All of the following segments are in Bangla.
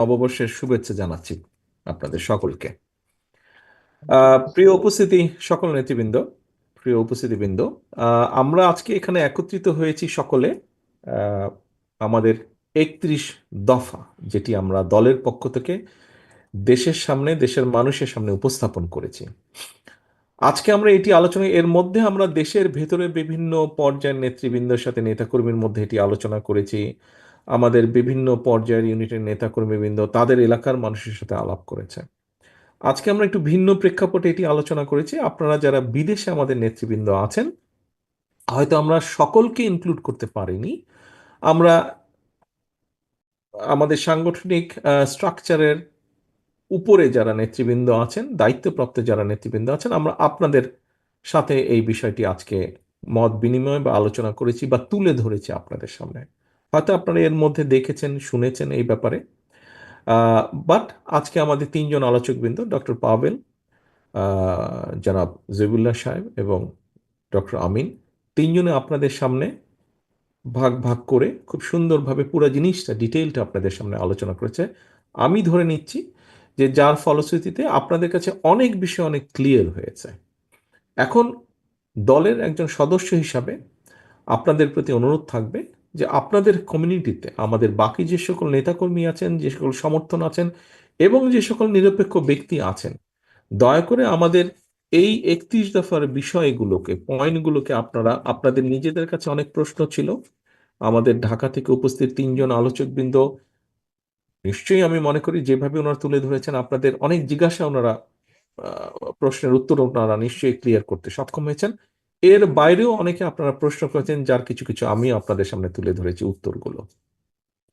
নববর্ষের শুভেচ্ছা জানাচ্ছি আপনাদের সকলকে। প্রিয় উপস্থিতি সকল নেতৃবৃন্দ, প্রিয় উপস্থিতিবৃন্দ আমরা আজকে এখানে একত্রিত হয়েছি সকলে আমাদের একত্রিশ দফা, যেটি আমরা দলের পক্ষ থেকে দেশের সামনে, দেশের মানুষের সামনে উপস্থাপন করেছি। আজকে আমরা এটি আলোচনা, এর মধ্যে আমরা দেশের ভেতরে বিভিন্ন পর্যায়ের নেতৃবৃন্দের সাথে নেতাকর্মীর মধ্যে এটি আলোচনা করেছি। আমাদের বিভিন্ন পর্যায়ের ইউনিটের নেতাকর্মীবৃন্দ তাদের এলাকার মানুষের সাথে আলাপ করেছে আজকে আমরা একটু ভিন্ন প্রেক্ষাপটে এটি আলোচনা করেছি। আপনারা যারা বিদেশে আমাদের নেতৃবৃন্দ আছেন, হয়তো আমরা সকলকে ইনক্লুড করতে পারিনি। আমরা আমাদের সাংগঠনিক স্ট্রাকচারের উপরে যারা নেতৃবৃন্দ আছেন, দায়িত্বপ্রাপ্ত যারা নেতৃবৃন্দ আছেন, আমরা আপনাদের সাথে এই বিষয়টি আজকে মত বিনিময় বা আলোচনা করেছি বা তুলে ধরেছি আপনাদের সামনে। হয়তো আপনারা এর মধ্যে দেখেছেন শুনেছেন এই ব্যাপারে। বাট আজকে আমাদের তিনজন আলোচকবৃন্দ ডক্টর আহ, জনাব জেবুল্লাহ সাহেব এবং ডক্টর আমিন তিনজনে আপনাদের সামনে ভাগ ভাগ করে খুব সুন্দরভাবে পুরো জিনিসটা ডিটেইলটা আপনাদের সামনে আলোচনা করেছে। আমি ধরে নিচ্ছি যে যার ফলশ্রুতিতে আপনাদের কাছে অনেক বিষয় অনেক ক্লিয়ার হয়েছে। এখন দলের একজন সদস্য হিসাবে আপনাদের প্রতি অনুরোধ থাকবে যে আপনাদের কমিউনিটিতে আমাদের বাকি যে সকল নেতাকর্মী আছেন, যে সকল সমর্থন আছেন এবং যে সকল নিরপেক্ষ ব্যক্তি আছেন, দয়া করে আমাদের এই একত্রিশ দফার বিষয়গুলোকে, পয়েন্টগুলোকে আপনারা, আপনাদের নিজেদের কাছে অনেক প্রশ্ন ছিল। আমাদের ঢাকা থেকে উপস্থিত তিনজন আলোচকবৃন্দ, নিশ্চয়ই আমি মনে করি যেভাবে ওনারা তুলে ধরেছেন, আপনাদের অনেক জিজ্ঞাসা ওনারা প্রশ্নের উত্তর ওনারা নিশ্চয়ই ক্লিয়ার করতে সক্ষম হয়েছেন। এর বাইরেও অনেকে আপনারা প্রশ্ন করেছেন, যার কিছু কিছু আমি আপনাদের সামনে তুলে ধরেছি উত্তরগুলো।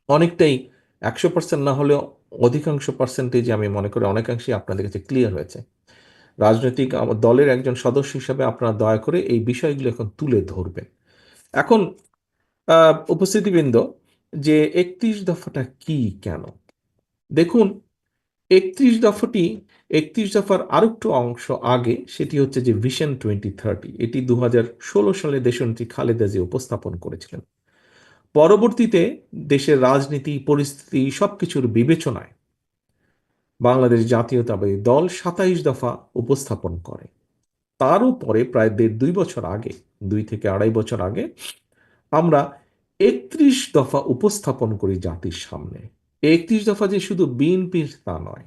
অনেকটাই একশো পার্সেন্ট না হলেও অধিকাংশ পার্সেন্টেজ আমি মনে করি অনেকাংশেই আপনাদের কাছে ক্লিয়ার হয়েছে। রাজনৈতিক দলের একজন সদস্য হিসাবে আপনারা দয়া করে এই বিষয়গুলো এখন তুলে ধরবেন। এখন উপস্থিতিবৃন্দ, যে একত্রিশ দফাটা কি কেন? দেখুন একত্রিশ দফাটি, একত্রিশ দফার আরেকটু অংশ আগে, সেটি হচ্ছে যে ভিশন টোয়েন্টি থার্টি এটি দু ষোলো সালে দেশনেত্রী খালেদা উপস্থাপন করেছিলেন। পরবর্তীতে দেশের রাজনীতি, পরিস্থিতি সবকিছুর বিবেচনায় বাংলাদেশ জাতীয়তাবাদী দল সাতাইশ দফা উপস্থাপন করে। তারও পরে প্রায় দেড় দুই বছর আগে, দুই থেকে আড়াই বছর আগে, আমরা একত্রিশ দফা উপস্থাপন করি জাতির সামনে। একত্রিশ দফা যে শুধু বিএনপির তা নয়,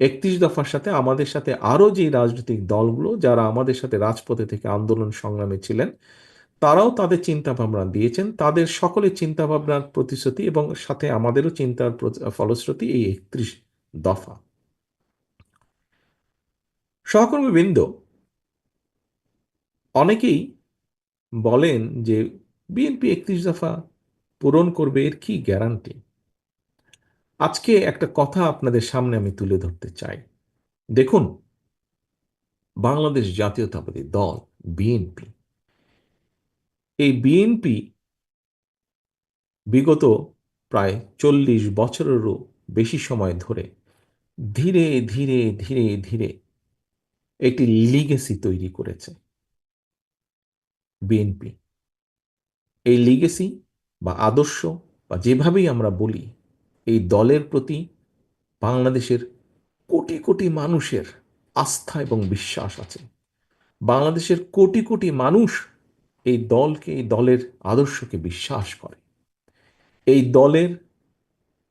একত্রিশ দফার সাথে আমাদের সাথে আরও যে রাজনৈতিক দলগুলো যারা আমাদের সাথে রাজপথে থেকে আন্দোলন সংগ্রামে ছিলেন, তারাও তাদের চিন্তা ভাবনা দিয়েছেন। তাদের সকলের চিন্তা ভাবনার প্রতিশ্রুতি এবং সাথে আমাদেরও চিন্তার ফলশ্রুতি এই একত্রিশ দফা। সহকর্মীবৃন্দ, অনেকেই বলেন যে বিএনপি একত্রিশ দফা পূরণ করবে এর কি গ্যারান্টি? আজকে একটা কথা আপনাদের সামনে আমি তুলে ধরতে চাই। দেখুন, বাংলাদেশ জাতীয়তাবাদী দল, বিএনপি। এই বিএনপি বিগত প্রায় চল্লিশ বছরেরও বেশি সময় ধরে ধীরে ধীরে ধীরে ধীরে একটি লিগেসি তৈরি করেছে বিএনপি। এই লিগেসি বা আদর্শ বা যেভাবেই আমরা বলি এই দলের প্রতি বাংলাদেশের কোটি কোটি মানুষের আস্থা এবং বিশ্বাস আছে। বাংলাদেশের কোটি কোটি মানুষ এই দলকে, এই দলের আদর্শকে বিশ্বাস করে। এই দলের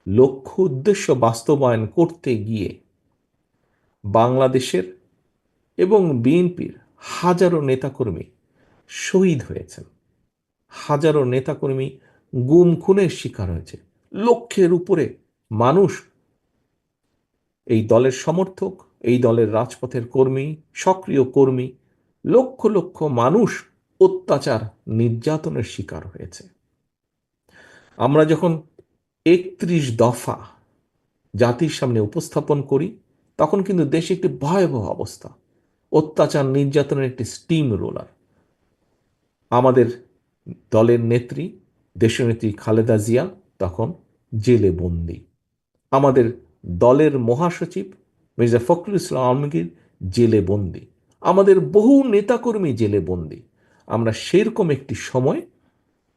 লক্ষ্য উদ্দেশ্য বাস্তবায়ন করতে গিয়ে বাংলাদেশের এবং বিএনপির হাজারো নেতাকর্মী শহীদ হয়েছেন। হাজারো নেতাকর্মী গুম খুনের শিকার হয়েছে। লক্ষের উপরে। মানুষ, এই দলের সমর্থক, এই দলের রাজপথের কর্মী, সক্রিয় কর্মী, লক্ষ লক্ষ মানুষ অত্যাচার, নির্যাতনের শিকার হয়েছে। আমরা যখন একত্রিশ দফা জাতির সামনে উপস্থাপন করি, তখন কিন্তু দেশে একটি ভয়াবহ অবস্থা। অত্যাচার, নির্যাতনের একটি স্টিম রোলার আমাদের দলের নেত্রী, দেশনেত্রী খালেদা জিয়া তখন জেলে বন্দি আমাদের দলের মহাসচিব মির্জা ফখরুল ইসলাম আলমগীর জেলে বন্দি আমাদের বহু নেতাকর্মী জেলে বন্দি আমরা সেরকম একটি সময়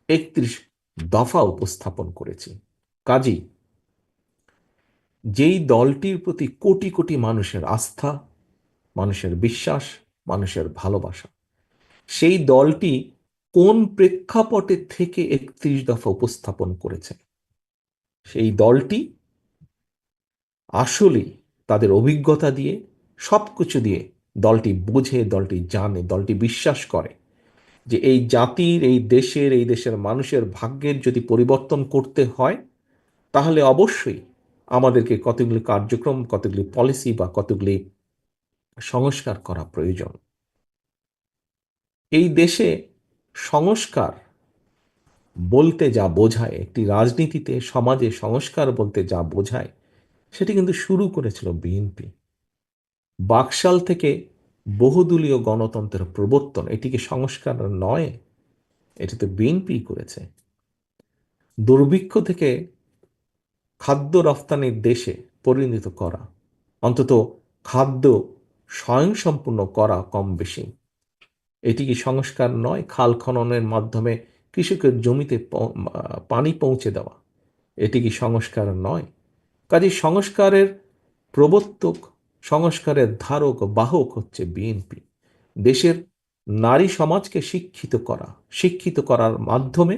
একত্রিশ দফা উপস্থাপন করেছি। কাজী যেই দলটির প্রতি কোটি কোটি মানুষের আস্থা, মানুষের বিশ্বাস, মানুষের ভালোবাসা, সেই দলটি কোন প্রেক্ষাপটে থেকে একত্রিশ দফা উপস্থাপন করেছে? সেই দলটি আসলেই তাদের অভিজ্ঞতা দিয়ে, সব কিছু দিয়ে দলটি বোঝে, দলটি জানে, দলটি বিশ্বাস করে যে এই জাতির, এই দেশের এই দেশের মানুষের ভাগ্যের যদি পরিবর্তন করতে হয়, তাহলে অবশ্যই আমাদেরকে কতগুলি কার্যক্রম, কতগুলি পলিসি বা কতগুলি সংস্কার করা প্রয়োজন। এই দেশে সংস্কার বলতে যা বোঝায়, একটি রাজনীতিতে সমাজে সংস্কার বলতে যা বোঝায়, সেটি কিন্তু শুরু করেছিল বিএনপি। বাকশাল থেকে বহুদলীয় গণতন্ত্রের প্রবর্তন এটিকে সংস্কার নয়? এটি তো বিএনপি করেছে। দুর্ভিক্ষ থেকে খাদ্য রফতানির দেশে পরিণত করা, অন্তত খাদ্য স্বয়ংসম্পূর্ণ করা কম বেশি। এটি কি সংস্কার নয়? খাল খননের মাধ্যমে কৃষকের জমিতে পানি পৌঁছে দেওয়া। এটি কি সংস্কার নয়? কাজে সংস্কারের প্রবর্তক, সংস্কারের ধারক, বাহক হচ্ছে বিএনপি। দেশের নারী সমাজকে শিক্ষিত করা, শিক্ষিত করার মাধ্যমে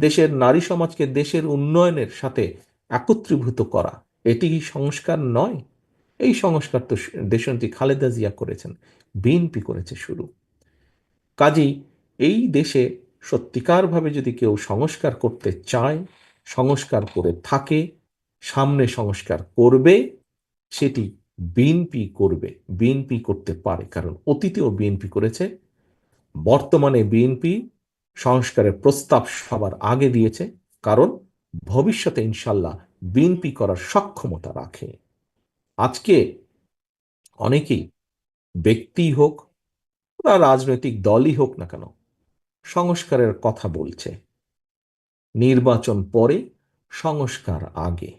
দেশের নারী সমাজকে দেশের উন্নয়নের সাথে একত্রীভূত করা। এটি কি সংস্কার নয়? এই সংস্কার তো দেশনটি খালেদা জিয়া করেছেন, বিএনপি করেছে শুরু। কাজেই এই দেশে সত্যিকারভাবে যদি কেউ সংস্কার করতে চায়, সংস্কার করে থাকে, সামনে সংস্কার করবে, সেটি বিএনপি করবে। বিএনপি করতে পারে, কারণ অতীতেও বিএনপি করেছে, বর্তমানে বিএনপি সংস্কারের প্রস্তাব সবার আগে দিয়েছে, কারণ ভবিষ্যতে ইনশাল্লাহ বিএনপি করার সক্ষমতা রাখে। আজকে অনেকেই ব্যক্তি হোক বা রাজনৈতিক দলই হোক না কেন সংস্কারের কথা বলছে। নির্বাচন পরে, সংস্কার আগে।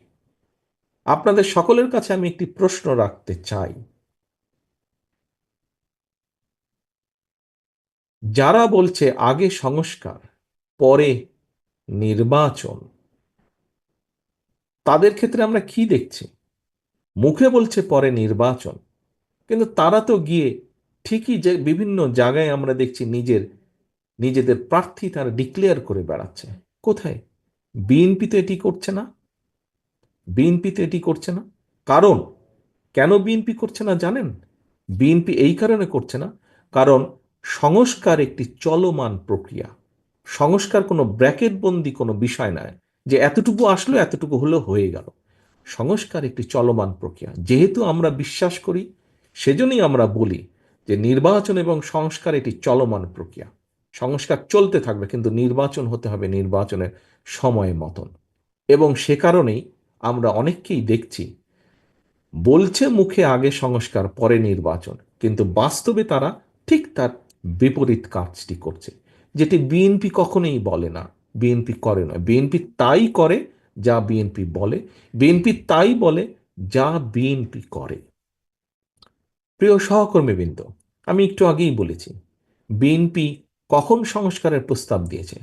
আপনাদের সকলের কাছে আমি একটি প্রশ্ন রাখতে চাই। যারা বলছে আগে সংস্কার, পরে নির্বাচন, তাদের ক্ষেত্রে আমরা কি দেখছি? মুখে বলছে পরে নির্বাচন, কিন্তু তারা তো গিয়ে ঠিকই যে বিভিন্ন জায়গায় আমরা দেখছি নিজের নিজেদের প্রার্থী তারা ডিক্লেয়ার করে বেড়াচ্ছে। কোথায়? বিএনপি তো এটি করছে না। বিএনপি তো এটি করছে না। কারণ, কেন বিএনপি করছে না জানেন? বিএনপি এই কারণে করছে না। কারণ, সংস্কার একটি চলমান প্রক্রিয়া। সংস্কার কোনো ব্র্যাকেটবন্দি কোনো বিষয় নয় যে এতটুকু আসলো, এতটুকু হলো, হয়ে গেল। সংস্কার একটি চলমান প্রক্রিয়া। যেহেতু আমরা বিশ্বাস করি, সেজন্যই আমরা বলি যে নির্বাচন এবং সংস্কার এটি চলমান প্রক্রিয়া। সংস্কার চলতে থাকবে, কিন্তু নির্বাচন হতে হবে নির্বাচনের সময় মতন। এবং সে কারণেই আমরা অনেককেই দেখছি, বলছে মুখে আগে সংস্কার, পরে নির্বাচন। কিন্তু বাস্তবে তারা ঠিক তার বিপরীত কাজটি করছে, যেটি বিএনপি কখনোই বলে না। বিএনপি করে না বিএনপি তাই করে যা বিএনপি বলে। বিএনপি তাই বলে যা বিএনপি করে। প্রিয় সহকর্মীবৃন্দ, আমি একটু আগেই বলেছি, বিএনপি কখন সংস্কারের প্রস্তাব দিয়েছে?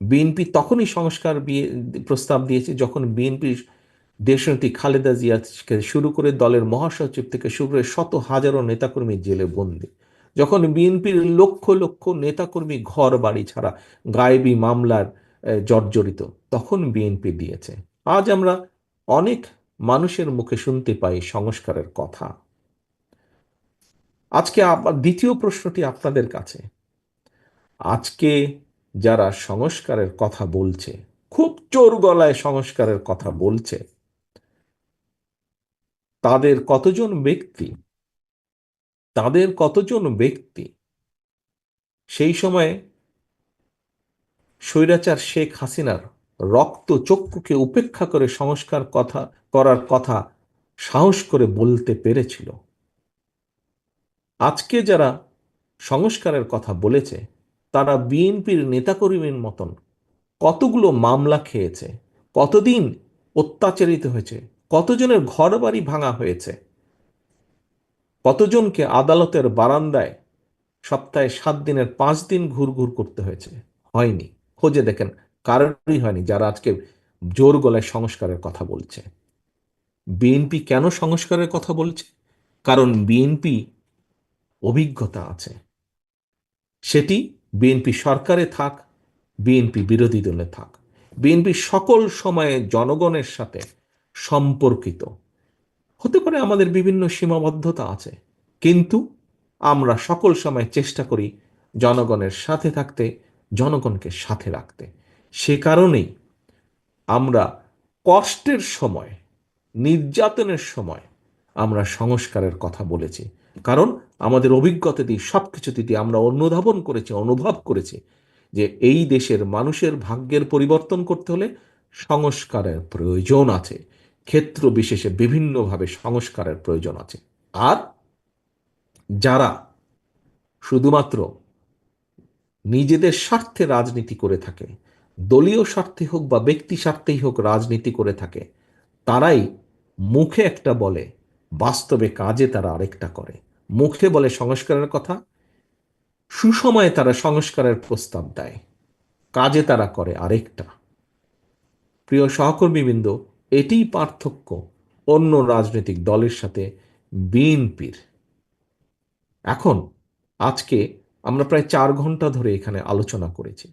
বিএনপি তখনই সংস্কার প্রস্তাব দিয়েছে যখন বিএনপির দেশনেত্রী খালেদা জিয়াকে শুরু করে দলের মহাসচিব থেকে শুরু করে শত হাজারো নেতাকর্মী জেলে বন্দী। যখন বিএনপির লক্ষ লক্ষ নেতাকর্মী ঘর বাড়ি ছাড়া গায়েবী মামলার জর্জরিত, তখন বিএনপি দিয়েছে। আজ আমরা অনেক মানুষের মুখে শুনতে পাই সংস্কারের কথা। আজকে দ্বিতীয় প্রশ্নটি আপনাদের কাছে। আজকে যারা সংস্কারের কথা বলছে, খুব চোর গলায় সংস্কারের কথা বলছে, তাদের কতজন ব্যক্তি, তাদের কতজন ব্যক্তি সেই সময়ে স্বৈরাচার শেখ হাসিনার রক্ত চক্ষুকে উপেক্ষা করে সংস্কার কথা, করার কথা সাহস করে বলতে পেরেছিল। আজকে যারা সংস্কারের কথা বলেছে তারা বিএনপির নেতাকর্মীর মতন কতগুলো মামলা খেয়েছে, কতদিন অত্যাচারিত হয়েছে, কতজনের ঘর বাড়ি ভাঙা হয়েছে, কতজনকে আদালতের বারান্দায় সপ্তাহে সাত দিনের পাঁচ দিন ঘুর ঘুর করতে হয়েছে? হয়নি। খোঁজে দেখেন, কারোরই হয়নি যারা আজকে জোর গলায় সংস্কারের কথা বলছে। বিএনপি কেন সংস্কারের কথা বলছে? কারণ বিএনপি অভিজ্ঞতা আছে। সেটি বিএনপি সরকারে থাক, বিএনপি বিরোধী দলে থাক। বিএনপি সকল সময়ে জনগণের সাথে সম্পর্কিত। হতে পারে আমাদের বিভিন্ন সীমাবদ্ধতা আছে, কিন্তু আমরা সকল সময় চেষ্টা করি জনগণের সাথে থাকতে, জনগণকে সাথে রাখতে। সে কারণেই আমরা কষ্টের সময়, নির্যাতনের সময় আমরা সংস্কারের কথা বলেছি। কারণ আমাদের অভিজ্ঞতা দিয়ে সব কিছু আমরা অনুধাবন করেছি, অনুভব করেছি যে এই দেশের মানুষের ভাগ্যের পরিবর্তন করতে হলে সংস্কারের প্রয়োজন আছে। ক্ষেত্র বিশেষে বিভিন্নভাবে সংস্কারের প্রয়োজন আছে। আর যারা শুধুমাত্র নিজেদের স্বার্থে রাজনীতি করে থাকে, দলীয় স্বার্থে হোক বা ব্যক্তি স্বার্থেই হোক রাজনীতি করে থাকে, তারাই মুখে একটা বলে বাস্তবে কাজে তারা আরেকটা করে। মুখে বলে সংস্কারের কথা, সুসময়ে তারা সংস্কারের প্রস্তাব দেয়। কাজে তারা করে আরেকটা। প্রিয় সহকর্মীবৃন্দ, এটিই পার্থক্য অন্য রাজনৈতিক দলের সাথে বিএনপির। এখন, আজকে আমরা প্রায় চার ঘণ্টা ধরে এখানে আলোচনা করেছি।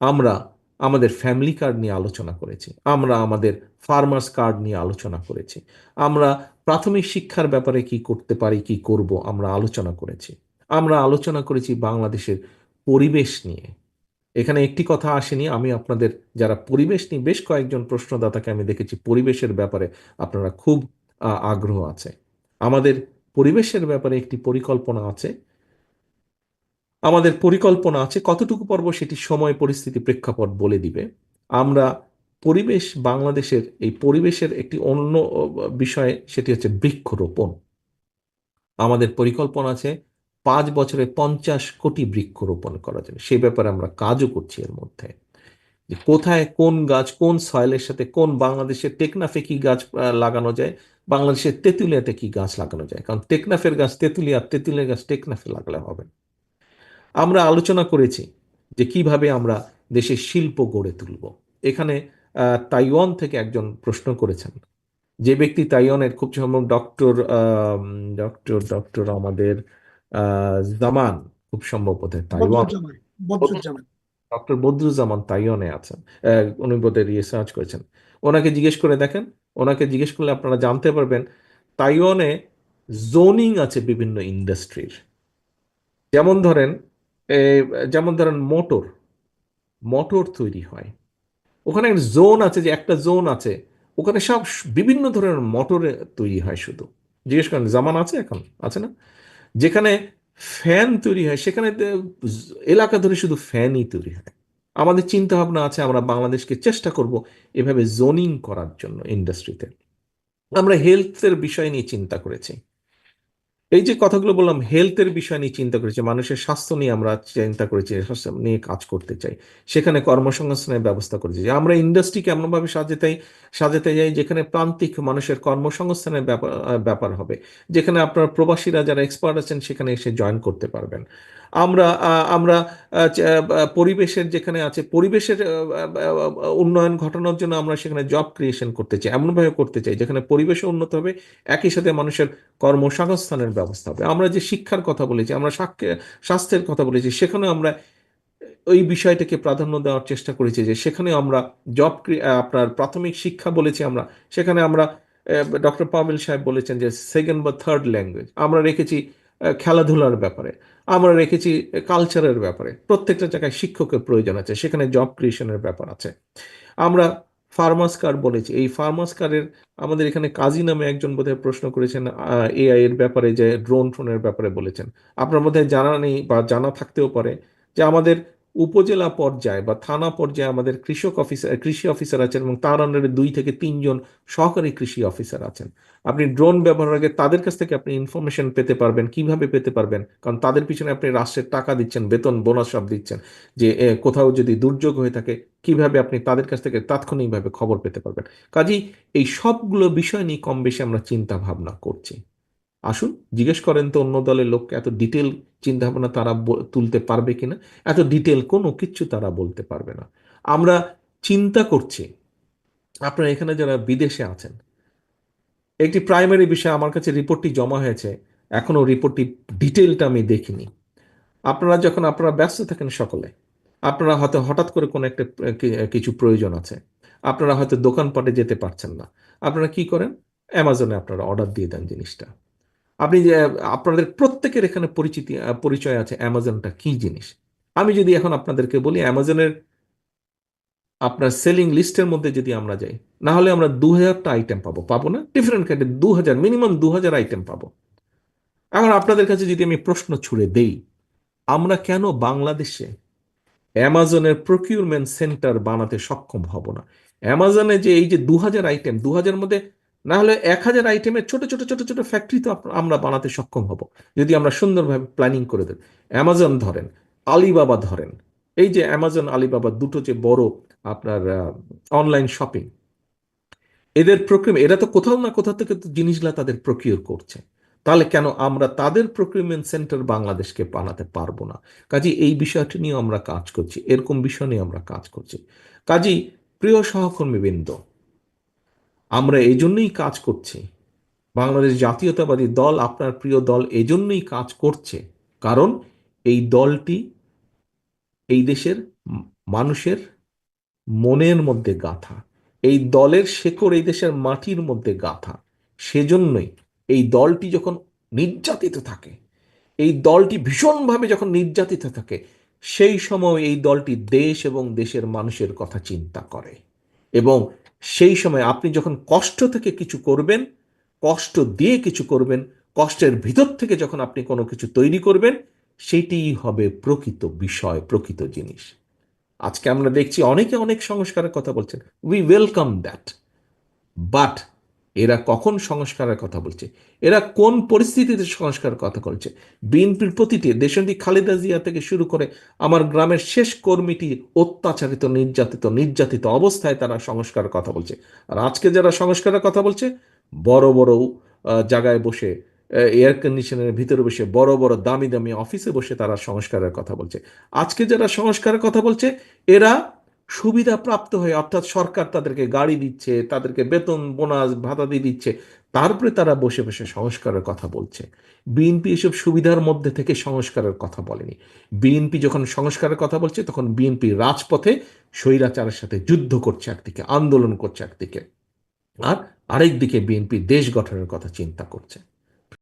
আমরা আমাদের ফ্যামিলি কার্ড নিয়ে আলোচনা করেছি। আমরা আমাদের ফার্মার্স কার্ড নিয়ে আলোচনা করেছি। আমরা প্রাথমিক শিক্ষার ব্যাপারে কি করতে পারি, কি করব আমরা আলোচনা করেছি। আমরা আলোচনা করেছি বাংলাদেশের পরিবেশ নিয়ে। এখানে একটি কথা আসেনি, আমি আপনাদের যারা পরিবেশ নিয়ে বেশ কয়েকজন প্রশ্নদাতাকে আমি দেখেছি, পরিবেশের ব্যাপারে আপনারা খুব আগ্রহ আছে। আমাদের পরিবেশের ব্যাপারে একটি পরিকল্পনা আছে। আমাদের পরিকল্পনা আছে, কতটুকু পর্ব সেটি সময়, পরিস্থিতি, প্রেক্ষাপট বলে দিবে। আমরা পরিবেশ বাংলাদেশের, এই পরিবেশের একটি অন্য বিষয় সেটি হচ্ছে বৃক্ষরোপণ। আমাদের পরিকল্পনা আছে পাঁচ বছরে পঞ্চাশ কোটি বৃক্ষরোপণ করা যাবে সেই ব্যাপারে আমরা কাজও করছি এর মধ্যে। যে কোথায় কোন গাছ, কোন সয়েলের সাথে কোন বাংলাদেশের টেকনাফে কি গাছ লাগানো যায়, বাংলাদেশের তেঁতুলিয়াতে কি গাছ লাগানো যায়? কারণ টেকনাফের গাছ তেঁতুলিয়া তেঁতুলিয়ার গাছ টেকনাফে লাগালে হবে। আমরা আলোচনা করেছি যে কীভাবে আমরা দেশের শিল্প গড়ে তুলব। এখানে তাইওয়ান থেকে একজন প্রশ্ন করেছেন। যে ব্যক্তি তাইওয়ানের খুব সম্ভব ডক্টর ডক্টর ডক্টর আমাদের জামান খুব সম্ভব বোধহয় তাইওয়ান। ডক্টর বদরুজ্জামান তাইওয়ানে আছেন। উনি বোধহয় রিসার্চ করেছেন। ওনাকে জিজ্ঞেস করে দেখেন ওনাকে জিজ্ঞেস করলে আপনারা জানতে পারবেন তাইওয়ানে জোনিং আছে বিভিন্ন ইন্ডাস্ট্রির যেমন ধরেন যেমন ধরেন মোটর মোটর তৈরি হয়। ওখানে একটা জোন আছে যে একটা জোন আছে। ওখানে সব বিভিন্ন ধরনের মোটরে তৈরি হয় শুধু। জিজ্ঞেস করেন, জামান আছে এখন? আছে না? যেখানে ফ্যান তৈরি হয়, সেখানে এলাকা ধরে শুধু ফ্যানই তৈরি হয়। আমাদের চিন্তা ভাবনা আছে, আমরা বাংলাদেশকে চেষ্টা করব এভাবে জোনিং করার জন্য ইন্ডাস্ট্রিতে আমরা হেলথের বিষয় নিয়ে চিন্তা করেছি। এই যে কথাগুলো বললাম হেলথের বিষয় নিয়ে চিন্তা করেছি, মানুষের স্বাস্থ্য নিয়ে আমরা চিন্তা করেছি স্বাস্থ্য নিয়ে কাজ করতে চাই। সেখানে কর্মসংস্থানের ব্যবস্থা করেছি। আমরা ইন্ডাস্ট্রিকে এমনভাবে সাজাতে সাজাতে যাই যেখানে প্রান্তিক মানুষের কর্মসংস্থানের ব্যাপার ব্যাপার হবে। যেখানে আপনার প্রবাসীরা যারা এক্সপার্ট আছেন, সেখানে এসে জয়েন করতে পারবেন। আমরা আমরা পরিবেশের যেখানে আছে, পরিবেশের উন্নয়ন ঘটানোর জন্য আমরা সেখানে জব ক্রিয়েশন করতে চাই, এমনভাবে করতে চাই, যেখানে পরিবেশও উন্নত হবে, একই সাথে মানুষের কর্মসংস্থানের ব্যবস্থা হবে। আমরা যে শিক্ষার কথা বলেছি, আমরা স্বাস্থ্যের কথা বলেছি সেখানে আমরা ওই বিষয়টাকে প্রাধান্য দেওয়ার চেষ্টা করেছি যে সেখানে আমরা জব আপনার প্রাথমিক শিক্ষা বলেছি আমরা, সেখানে আমরা ডক্টর পাবেল সাহেব বলেছেন যে সেকেন্ড বা থার্ড ল্যাঙ্গুয়েজ আমরা রেখেছি খেলাধুলার ব্যাপারে। আমরা রেখেছি কালচারের ব্যাপারে। প্রত্যেকটা জায়গায় শিক্ষকের প্রয়োজন আছে, সেখানে জব ক্রিয়েশনের ব্যাপার আছে। আমরা ফার্মাস কার্ড বলেছি। এই ফার্মাস কার্ডের আমাদের এখানে কাজী নামে একজন বোধহয় প্রশ্ন করেছেন এআই এর ব্যাপারে যে ড্রোন ফ্রোনের ব্যাপারে বলেছেন। আপনার মধ্যে জানা নেই বা জানা থাকতেও পারে যে আমাদের উপজেলা পর্যায়ে বা থানা পর্যায়ে আমাদের কৃষক অফিসার কৃষি অফিসার আছেন এবং তার আন্ডারে দুই থেকে তিনজন সহকারী কৃষি অফিসার আছেন। আপনি ড্রোন ব্যবহারের আগে তাদের কাছ থেকে আপনি ইনফরমেশন পেতে পারবেন, কীভাবে পেতে পারবেন? কারণ তাদের পিছনে আপনি রাষ্ট্রের টাকা দিচ্ছেন, বেতন বোনাস সব দিচ্ছেন যে কোথাও যদি দুর্যোগ হয়ে থাকে, কীভাবে আপনি তাদের কাছ থেকে তাৎক্ষণিকভাবে খবর পেতে পারবেন? কাজেই এই সবগুলো বিষয় নিয়ে কম বেশি আমরা চিন্তা ভাবনা করছি। আসুন, জিজ্ঞেস করেন তো অন্য দলের লোককে এত ডিটেল চিন্তাভাবনা তারা তুলতে পারবে কিনা? এত ডিটেল কোনো কিচ্ছু তারা বলতে পারবে না। আমরা চিন্তা করছি। আপনারা এখানে যারা বিদেশে আছেন, একটি প্রাইমারি বিষয় আমার কাছে রিপোর্টটি জমা হয়েছে, এখনও রিপোর্টটি ডিটেলটা আমি দেখিনি। আপনারা যখন, আপনারা ব্যস্ত থাকেন সকলে, আপনারা হয়তো হঠাৎ করে কোনো একটা কিছু প্রয়োজন আছে, আপনারা হয়তো দোকানপাটে যেতে পারছেন না। আপনারা কি করেন? অ্যামাজনে আপনারা অর্ডার দিয়ে দেন জিনিসটা। আপনি যে, আপনাদের প্রত্যেকের এখানে পরিচিতি পরিচয় আছে, অ্যামাজনটা কি জিনিস? আমি যদি এখন আপনাদেরকে বলি, অ্যামাজনের আপনার সেলিং লিস্টের মধ্যে যদি আমরা যাই না হলে আমরা দু হাজারটা আইটেম পাবো। পাবো না? ডিফারেন্ট কাইন্ডের দু হাজার মিনিমাম দু হাজার আইটেম পাবো। এখন আপনাদের কাছে যদি আমি প্রশ্ন ছুড়ে দেই, আমরা কেন বাংলাদেশে অ্যামাজনের প্রকিউরমেন্ট সেন্টার বানাতে সক্ষম হব না? অ্যামাজনে যে এই যে দু হাজার আইটেম দু হাজার মধ্যে না হলে এক হাজার আইটেমের ছোট ছোট ছোট ছোট ফ্যাক্টরি তো আমরা বানাতে সক্ষম হব। যদি আমরা সুন্দরভাবে প্ল্যানিং করে দেব অ্যামাজন ধরেন আলিবাবা ধরেন। এই যে অ্যামাজন আলিবাবা দুটো যে বড় আপনার অনলাইন শপিং এদের প্রক্রিয়া এরা তো কোথাও না কোথাও থেকে জিনিসগুলা তাদের প্রকিউর করছে। তাহলে কেন আমরা তাদের প্রক্রিয়মেন্ট সেন্টার বাংলাদেশকে বানাতে পারব না? কাজে, এই বিষয়টি নিয়ে আমরা কাজ করছি, এরকম বিষয় নিয়ে আমরা কাজ করছি। কাজী, প্রিয় সহকর্মীবৃন্দ আমরা এই জন্যই কাজ করছি। বাংলাদেশ জাতীয়তাবাদী দল আপনার প্রিয় দল এজন্যই কাজ করছে। কারণ এই দলটি এই দেশের মানুষের মনের মধ্যে গাথা। এই দলের শেকড় এই দেশের মাটির মধ্যে গাথা। সেজন্যই এই দলটি যখন নির্যাতিত থাকে, এই দলটি ভীষণভাবে যখন নির্যাতিত থাকে, সেই সময় এই দলটি দেশ এবং দেশের মানুষের কথা চিন্তা করে। এবং সেই সময় আপনি যখন কষ্ট থেকে কিছু করবেন, কষ্ট দিয়ে কিছু করবেন, কষ্টের ভিতর থেকে যখন আপনি কোনো কিছু তৈরি করবেন সেটিই হবে প্রকৃত বিষয়, প্রকৃত জিনিস। আজকে আমরা দেখছি অনেকে অনেক সংস্কারের কথা বলছেন। উই ওয়েলকাম দ্যাট বাট এরা কখন সংস্কারের কথা বলছে? এরা কোন পরিস্থিতিতে সংস্কারের কথা বলছে? বিএনপির প্রতিটি দেশন্দি খালেদা জিয়া থেকে শুরু করে আমার গ্রামের শেষ কর্মীটি অত্যাচারিত, নির্যাতিত নির্যাতিত অবস্থায় তারা সংস্কারের কথা বলছে। আর আজকে যারা সংস্কারের কথা বলছে, বড় বড় জায়গায় বসে এয়ার কন্ডিশনের ভিতরে বসে, বড় বড়, দামি দামি অফিসে বসে তারা সংস্কারের কথা বলছে। আজকে যারা সংস্কারের কথা বলছে, এরা সুবিধা প্রাপ্ত হয়ে, অর্থাৎ সরকার তাদেরকে গাড়ি দিচ্ছে, তাদেরকে বেতন, বোনাস, ভাতা দিয়ে দিচ্ছে, তারপরে তারা বসে বসে সংস্কারের কথা বলছে। বিএনপি এসব সুবিধার মধ্যে থেকে সংস্কারের কথা বলেনি। বিএনপি যখন সংস্কারের কথা বলছে, তখন বিএনপি রাজপথে স্বৈরাচারের সাথে যুদ্ধ করছে একদিকে, আন্দোলন করছে একদিকে। আর আরেক দিকে বিএনপি দেশ গঠনের কথা চিন্তা করছে।